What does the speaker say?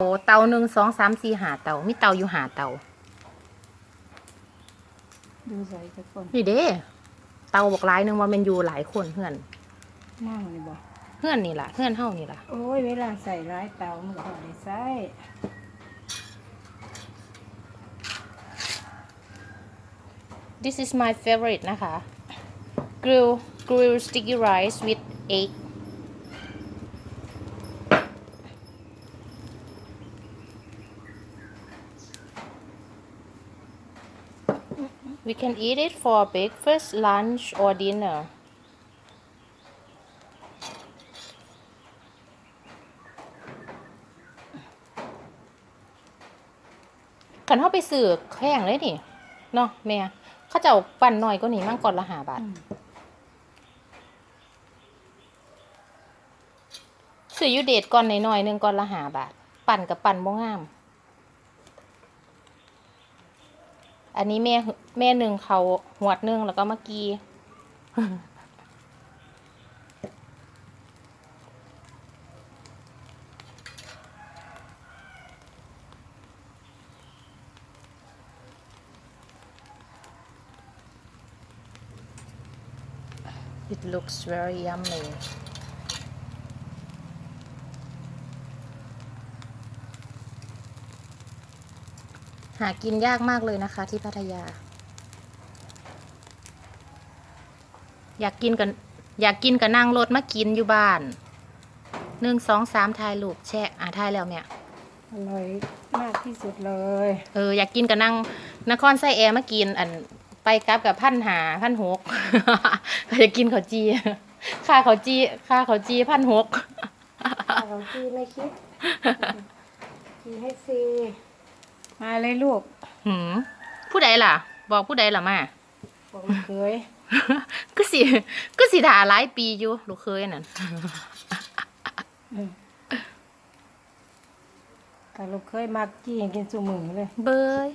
โอ้เตาหนึ่งสองสามสี่หาเตามีเตาอยู่หาเตาดูใส่ทุกคนนี่เด้เตาบอกหลายหนึงว่าแมันอยู่หลายคนเพื่อนนั่งเลยบอกเพื่อนนี่ล่ะเพื่อนเฮานี่ล่ะโอ้ยเวลาใส่ร้ายเตามันก็พอได้ใส่ This is my favorite นะคะ grill grill sticky rice with egg We can eat it for breakfast, lunch, or dinner. ขันเข้าไปสื่อแข่งเลยนี่เนาะแม่เขาจะเอาปั่นหน่อยก็นี่มั่งก่อนละหาบาทอืมสื่ออยูเดทก่อนหน่อยๆหนึ่งก่อนละหาบาท ปั่นกับปั่นบ่งาม อันนี้แม่แม่หนึ่งเขาหวดหนึ่งแล้วก็เมื่อกี้ It looks very yummy หากินยากมากเลยนะคะ ที่พัทยา อยากกินกันอยากกินกับนั่งรถมากินอยู่บ้านหนึ่งสองสามทายลูกแช่อ่าทายแล้วเนี่ยอร่อยมากที่สุดเลย เอออยากกินกับนั่งนครไซแอร์มากินอันไปกลับกับพันหาพันหกอยากกินข้าวจีค่าข้าวจีค่าข้าวจีพันหกเราจีไม่คิดจีให้ฟรี มาเลยลูก หืมผู้ใดล่ะ บอกผู้ใดล่ะมาผมเคย ก็สิก็สิถ่าหลายปีอยู่ลูกเคยนั่นแต่ลูกเคยมากจีกินสุมือเลย เบย